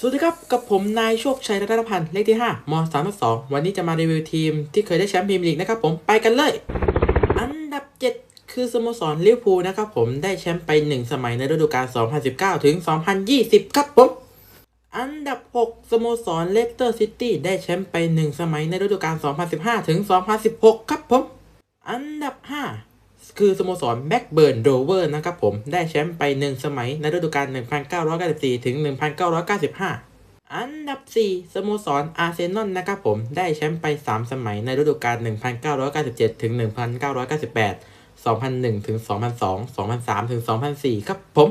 สวัสดีครับ กับผมนายโชคชัยรัตนพันธ์เลขที่5ม3 2วันนี้จะมารีวิวทีมที่เคยได้แชมป์พรีเมียร์ลีกนะครับผมไปกันเลย อันดับ 7 คือสโมสรลิเวอร์พูลนะครับผมได้แชมป์ไป 1 สมัยในฤดูกาล 2019 ถึง 2020 ครับผม อันดับ 6 สโมสรเลสเตอร์ซิตี้ได้แชมป์ไป 1 สมัยในฤดูกาล 2015 ถึง 2016 ครับผม อันดับ 5 คือสโมสรแบ็กเบิร์นโรเวอร์นะครับผม ได้แชมป์ไป 1 สมัยในฤดูกาล 1994 ถึง 1995 อันดับ 4 สโมสรอาร์เซนอลนะครับผม ได้แชมป์ไป 3 สมัยในฤดูกาล 1997 ถึง 1998 2001 ถึง 2002 2003 ถึง 2004 ครับผม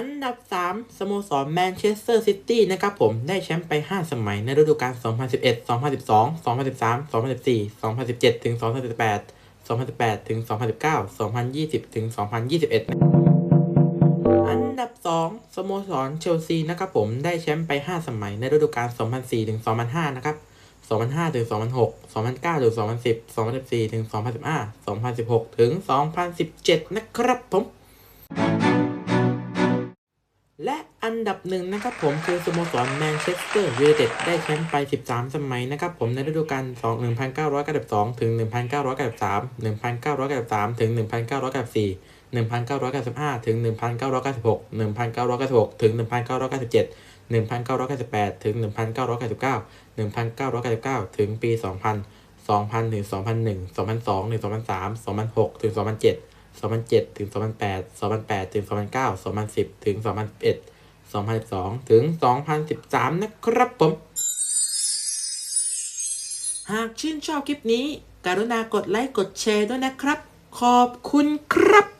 อันดับ 3 สโมสรแมนเชสเตอร์ซิตี้นะครับผมได้แชมป์ไป 5 สมัยในฤดูกาล 2011 2012 2013 2014 2017 ถึง 2018 2018 ถึง 2019 2020 ถึง 2021 อันดับ 2 สโมสรเชลซีนะครับผมได้แชมป์ไป 5 สมัยในฤดูกาล 2004 ถึง 2005 นะครับ 2005 ถึง 2006 2009 ถึง 2010 2014 ถึง 2015 2016 ถึง 2017 นะครับผม และอันดับหนึ่งนะครับผมคือสโมสรแมนเชสเตอร์ยูไนเต็ดได้แชมป์ไป 13 สมัยนะครับผมในฤดูกาล2 1992 ถึง 1993 1993 ถึง 1994 1995 ถึง 1996 1996 ถึง 1997 1998 ถึง 1999 1999 ถึงปี 2000 2000 ถึง 2001 2002 ถึง 2003 2006 ถึง 2007 2007 ถึง 2008 2008 ถึง 2009 2010 ถึง 2011 2012 ถึง 2013 นะครับผม หากชื่นชอบคลิปนี้ กรุณากดไลค์ กดแชร์ด้วยนะครับ ขอบคุณครับ